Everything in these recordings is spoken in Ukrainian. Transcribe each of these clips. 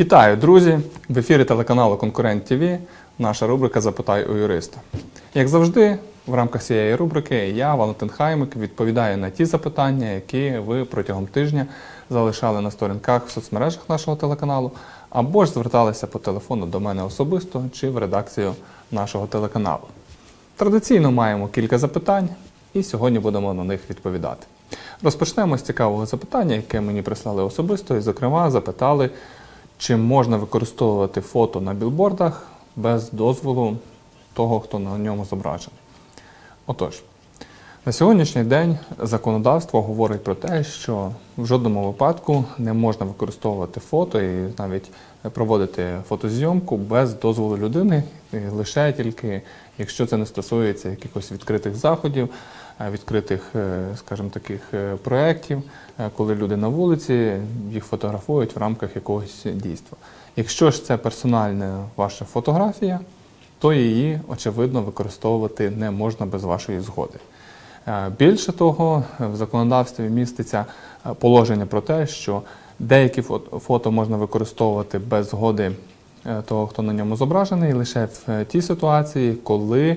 Вітаю, друзі! В ефірі телеканалу Конкурент ТВ наша рубрика Запитай у юриста. Як завжди, в рамках цієї рубрики я, Валентин Хаймик, відповідаю на ті запитання, які ви протягом тижня залишали на сторінках в соцмережах нашого телеканалу, або ж зверталися по телефону до мене особисто чи в редакцію нашого телеканалу. Традиційно маємо кілька запитань, і сьогодні будемо на них відповідати. Розпочнемо з цікавого запитання, яке мені прислали особисто, і, зокрема, запитали, чи можна використовувати фото на білбордах без дозволу того, хто на ньому зображений. Отож, на сьогоднішній день законодавство говорить про те, що в жодному випадку не можна використовувати фото і навіть проводити фотозйомку без дозволу людини, лише тільки якщо це не стосується якихось відкритих заходів, відкритих, е, скажімо, таких е, проєктів, е, коли люди на вулиці їх фотографують в рамках якогось дійства. Якщо ж це персональна ваша фотографія, то її очевидно використовувати не можна без вашої згоди. Е, Більше того, в законодавстві міститься е, положення про те, що деякі фото- можна використовувати без згоди е, того, хто на ньому зображений, лише в е, тій ситуації, коли е,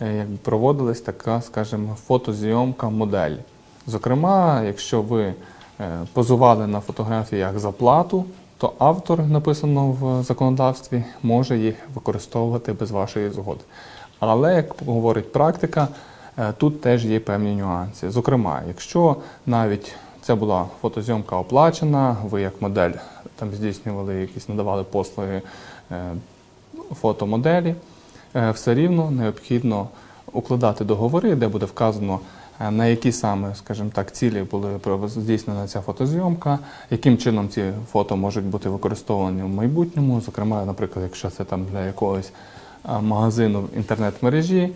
якби, проводилась така, скажімо, фотозйомка моделі. Зокрема, якщо ви е, позували на фотографіях за плату, то автор, написано в законодавстві, може їх використовувати без вашої згоди. Але, як говорить практика, е, тут теж є певні нюанси. Зокрема, якщо навіть це була фотозйомка оплачена, ви як модель там здійснювали якісь, надавали послуги е, фотомоделі, е, все рівно необхідно укладати договори, де буде вказано, е, на які саме, скажімо так, цілі були здійснена ця фотозйомка, яким чином ці фото можуть бути використовані в майбутньому. Зокрема, наприклад, якщо це там для якогось е, магазину в інтернет-мережі,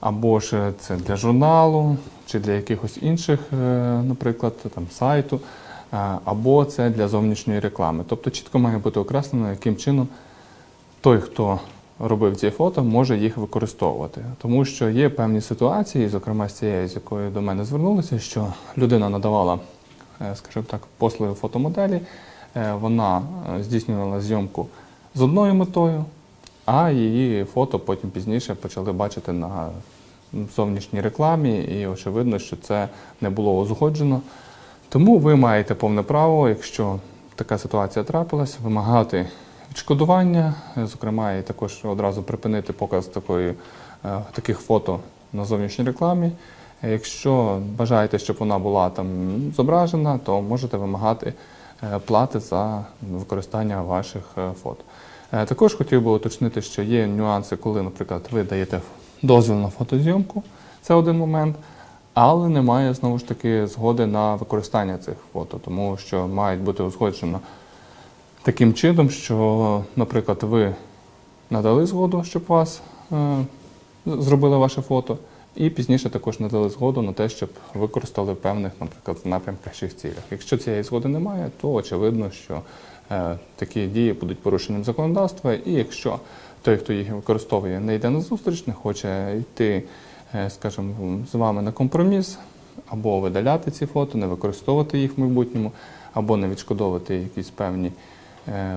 або ж це для журналу, чи для якихось інших, е, наприклад, там сайту, е, або це для зовнішньої реклами. Тобто чітко має бути окреслено, яким чином той, хто робив ці фото, може їх використовувати. Тому що є певні ситуації, зокрема з цією, з якою до мене звернулися, що людина надавала, е, скажімо так, послуги фотомоделі, е, вона е, здійснювала зйомку з одною метою, а її фото потім пізніше почали бачити на зовнішній рекламі, і очевидно, що це не було узгоджено. Тому ви маєте повне право, якщо така ситуація трапилась, вимагати відшкодування, зокрема, і також одразу припинити показ такої, е, таких фото на зовнішній рекламі. Якщо бажаєте, щоб вона була там зображена, то можете вимагати е, плати за використання ваших е, фото. Також хотів би уточнити, що є нюанси, коли, наприклад, ви даєте дозвіл на фотозйомку, це один момент, але немає знову ж таки згоди на використання цих фото, тому що мають бути узгоджено таким чином, що, наприклад, ви надали згоду, щоб вас е, зробили ваше фото, і пізніше також надали згоду на те, щоб використали в певних, наприклад, напрямках чи цілях. Якщо цієї згоди немає, то очевидно, що е, такі дії будуть порушенням законодавства, і якщо той, хто їх використовує, не йде на зустріч, не хоче йти, е, скажімо, з вами на компроміс, або видаляти ці фото, не використовувати їх в майбутньому, або не відшкодовувати якісь певні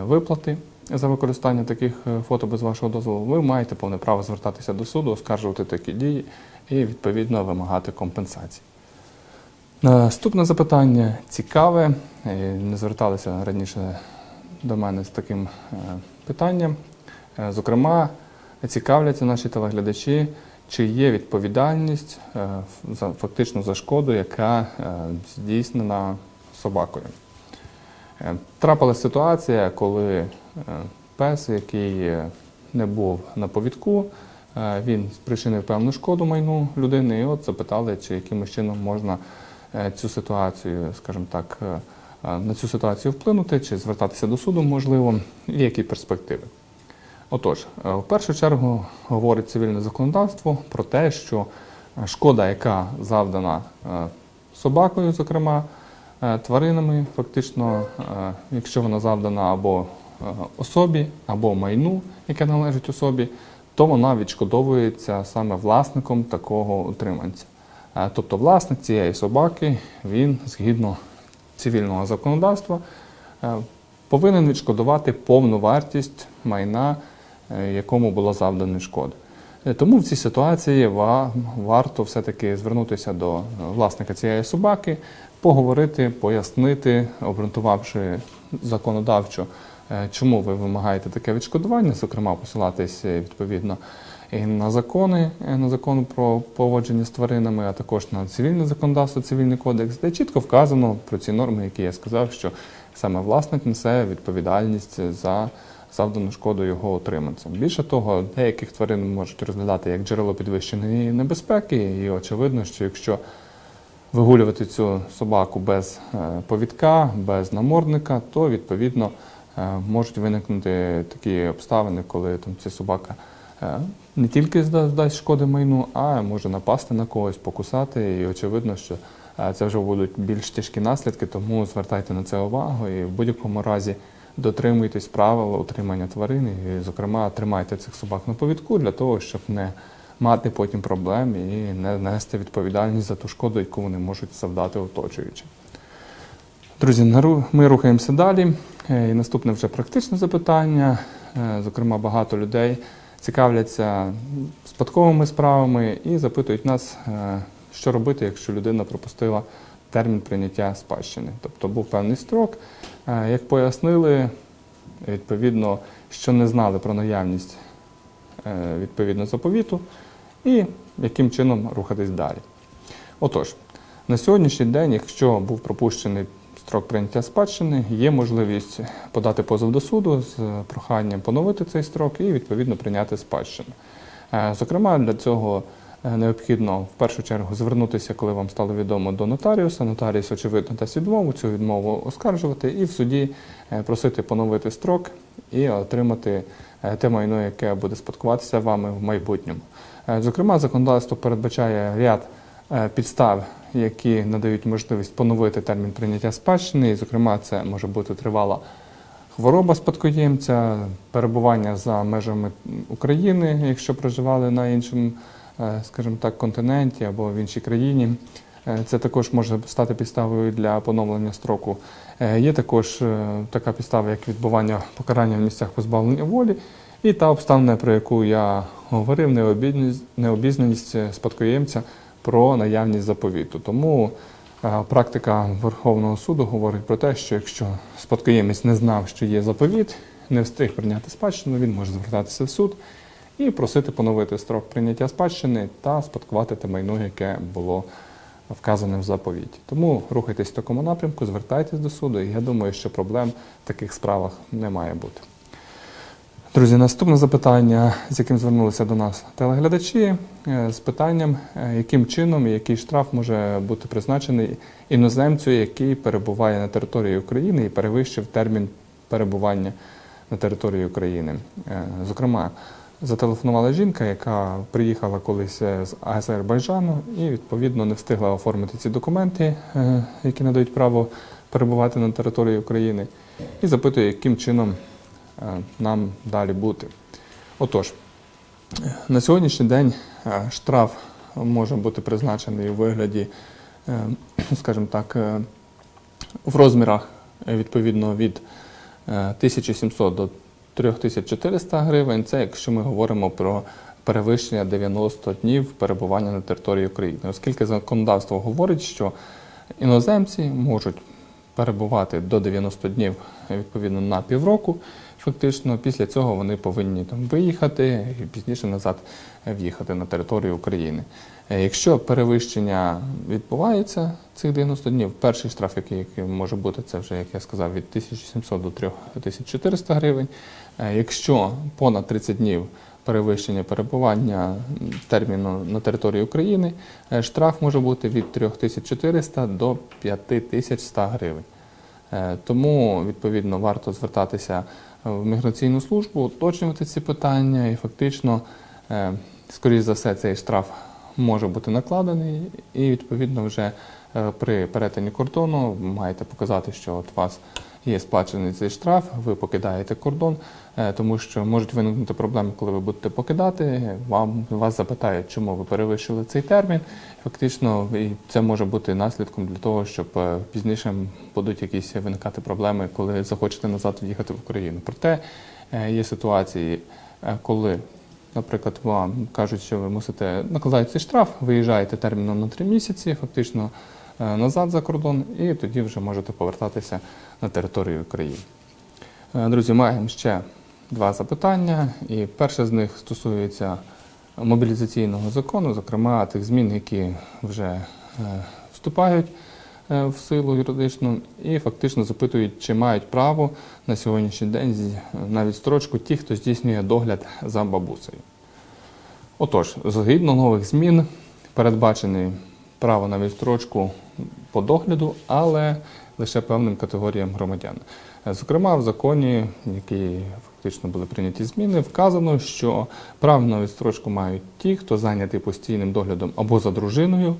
виплати за використання таких е, фото без вашого дозволу, ви маєте повне право звертатися до суду, оскаржувати такі дії і відповідно вимагати компенсації. Наступне запитання цікаве. е, Не зверталися раніше до мене з таким е, питанням. Е, Зокрема, цікавляться наші телеглядачі, чи є відповідальність е, фактично за шкоду, яка е, здійснена собакою. Е, Трапилася ситуація, коли е, пес, який е, не був на повідку, він спричинив певну шкоду майну людини, і от запитали, чи якимось чином можна цю ситуацію, скажімо так, на цю ситуацію вплинути, чи звертатися до суду можливо, і які перспективи. Отож, в першу чергу говорить цивільне законодавство про те, що шкода, яка завдана собакою, зокрема, тваринами, фактично, е, якщо вона завдана або е, особі, або майну, яке належить особі, то вона відшкодовується саме власником такого утриманця. Е, Тобто власник цієї собаки, він згідно цивільного законодавства е, повинен відшкодувати повну вартість майна, е, якому було завдано шкоди. Е, Тому в цій ситуації варто все-таки звернутися до е, власника цієї собаки, поговорити, пояснити, обґрунтувавши законодавчо, е, чому ви вимагаєте таке відшкодування, зокрема посилатись е, відповідно і на закони, е, на закон про поводження з тваринами, а також на цивільне законодавство, цивільний кодекс, де чітко вказано про ці норми, які я сказав, що саме власник несе відповідальність за завдану шкоду його отриманцям. Більше того, деяких тварин можуть розглядати як джерело підвищеної небезпеки, і очевидно, що якщо вигулювати цю собаку без е, повідка, без намордника, то відповідно е, можуть виникнути такі обставини, коли там ця собака е, не тільки здасть шкоди майну, а може напасти на когось, покусати. І очевидно, що це вже будуть більш тяжкі наслідки, тому звертайте на це увагу і в будь-якому разі дотримуйтесь правил утримання тварин, і, зокрема, тримайте цих собак на повідку для того, щоб не мати потім проблем і не нести відповідальність за ту шкоду, яку вони можуть завдати оточуючим. Друзі, ми рухаємося далі. Е, І наступне вже практичне запитання. Е, Зокрема, багато людей цікавляться спадковими справами і запитують нас, е, що робити, якщо людина пропустила термін прийняття спадщини. Тобто був певний строк. Як пояснили, відповідно, що не знали про наявність відповідно заповіту і яким чином рухатись далі. Отож, на сьогоднішній день, якщо був пропущений строк прийняття спадщини, є можливість подати позов до суду з проханням поновити цей строк і відповідно прийняти спадщину. Е, Зокрема, для цього е, необхідно в першу чергу звернутися, коли вам стало відомо до нотаріуса. Нотаріус, очевидно, дасть відмову, цю відмову оскаржувати і в суді е, просити поновити строк і отримати те майно, яке буде спадкуватися вами в майбутньому. Е, Зокрема, законодавство передбачає ряд е, підстав, які надають можливість поновити термін прийняття спадщини. І, зокрема, це може бути тривала хвороба спадкоємця, перебування за межами України, якщо проживали на іншому, е, скажімо так, континенті або в іншій країні. Е, Це також може стати підставою для поновлення строку. Е, Є також е, така підстава, як відбування покарання в місцях позбавлення волі, і та обставина, про яку я говорив, необізнаність- спадкоємця про наявність заповіту. Тому практика Верховного суду говорить про те, що якщо спадкоємець не знав, що є заповіт, не встиг прийняти спадщину, він може звертатися в суд і просити поновити строк прийняття спадщини та спадкувати те майно, яке було вказане в заповіті. Тому рухайтесь в такому напрямку, звертайтесь до суду, і я думаю, що проблем в таких справах не має бути. Друзі, наступне запитання, з яким звернулися до нас телеглядачі, е, з питанням, е, яким чином і який штраф може бути призначений іноземцю, який перебуває на території України і перевищив термін перебування на території України. Е, Зокрема, зателефонувала жінка, яка приїхала колись е, з Азербайджану і відповідно не встигла оформити ці документи, е, які надають право перебувати на території України, і запитує, яким чином е, нам далі бути. Отож, на сьогоднішній день штраф може бути призначений у вигляді, е, скажімо так, в розмірах відповідно від е, 1700 до 3400 гривень. Це якщо ми говоримо про перевищення 90 днів перебування на території України, оскільки законодавство говорить, що іноземці можуть перебувати до 90 днів відповідно на півроку. Фактично, після цього вони повинні там виїхати і пізніше назад в'їхати на територію України. Е, Якщо перевищення відбувається цих 90 днів, перший штраф, який, може бути, це вже, як я сказав, від 1700 до 3400 гривень. Е, Якщо понад 30 днів перевищення перебування терміну на території України, е, штраф може бути від 3400 до 5100 гривень. Тому, відповідно, варто звертатися в міграційну службу, уточнювати ці питання, і фактично, скоріш за все, цей штраф може бути накладений, і відповідно вже е, при перетині кордону маєте показати, що от вас є сплачений цей штраф, ви покидаєте кордон, е, тому що можуть виникнути проблеми, коли ви будете покидати. Вам вас запитають, чому ви перевищили цей термін. Фактично, і це може бути наслідком для того, щоб е, пізніше будуть якісь виникати проблеми, коли захочете назад в'їхати в Україну. Проте є ситуації, коли Наприклад, вам кажуть, що ви мусите накладають цей штраф, виїжджаєте терміном на три місяці, фактично е, назад за кордон, і тоді вже можете повертатися на територію України. Е, Друзі, маємо ще два запитання. І перше з них стосується мобілізаційного закону, зокрема тих змін, які вже е, вступають в силу юридичну, і фактично запитують, чи мають право на сьогоднішній день на відстрочку ті, хто здійснює догляд за бабусею. Отож, згідно нових змін, передбачене право на відстрочку по догляду, але лише певним категоріям громадян. Е, Зокрема, в законі, які фактично були прийняті зміни, вказано, що право на відстрочку мають ті, хто зайнятий постійним доглядом або за дружиною,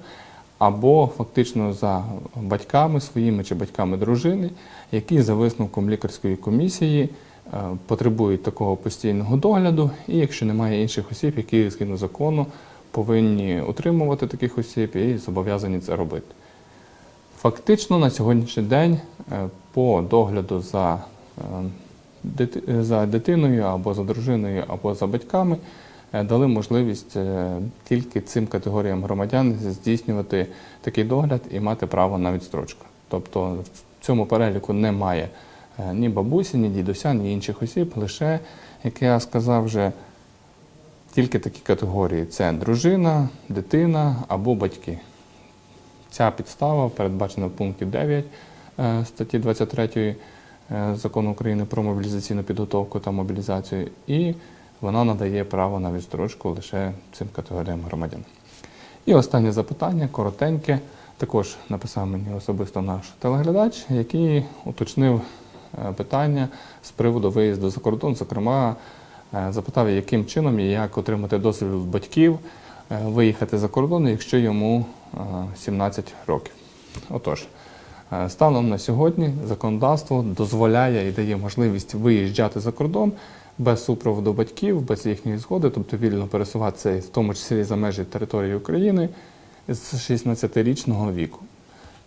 або фактично за батьками своїми чи батьками дружини, які за висновком лікарської комісії е, потребують такого постійного догляду, і якщо немає інших осіб, які згідно закону повинні утримувати таких осіб і зобов'язані це робити. Фактично на сьогоднішній день е, по догляду за, е, за дитиною або за дружиною, або за батьками дали можливість е, тільки цим категоріям громадян здійснювати такий догляд і мати право на відстрочку. Тобто в цьому переліку немає е, ні бабусі, ні дідуся, ні інших осіб, лише, як я сказав вже, тільки такі категорії: це дружина, дитина або батьки. Ця підстава передбачена в пункті 9 е, статті 23 е, Закону України про мобілізаційну підготовку та мобілізацію, і вона надає право на відстрочку лише цим категоріям громадян. І останнє запитання, коротеньке, також написав мені особисто наш телеглядач, який уточнив е, питання з приводу виїзду за кордон. Зокрема, е, запитав, яким чином і як отримати дозвіл від батьків е, виїхати за кордон, якщо йому е, 17 років. Отож, станом на сьогодні законодавство дозволяє і дає можливість виїжджати за кордон без супроводу батьків, без їхньої згоди, тобто вільно пересуватися, в тому числі за межі території України з 16-річного віку.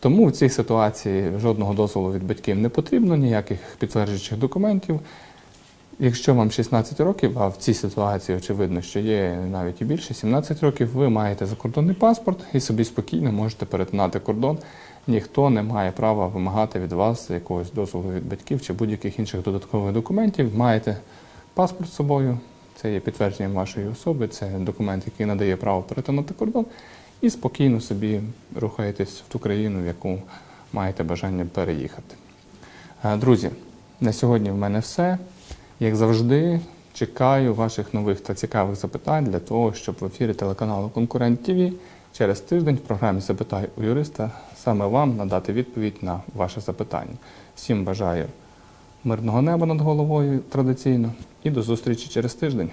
Тому в цій ситуації жодного дозволу від батьків не потрібно, ніяких підтверджуючих документів. Якщо вам 16 років, а в цій ситуації очевидно, що є навіть і більше 17 років, ви маєте закордонний паспорт і собі спокійно можете перетинати кордон. Ніхто не має права вимагати від вас якогось дозволу від батьків чи будь-яких інших додаткових документів. Маєте паспорт з собою, це є підтвердженням вашої особи, це документ, який надає право перетинати кордон, і спокійно собі рухаєтесь в ту країну, в яку маєте бажання переїхати. Е, Друзі, на сьогодні в мене все. Як завжди, чекаю ваших нових та цікавих запитань для того, щоб в ефірі телеканалу Конкурент ТВ через тиждень в програмі Запитай у юриста саме вам надати відповідь на ваше запитання. Всім бажаю мирного неба над головою традиційно і до зустрічі через тиждень.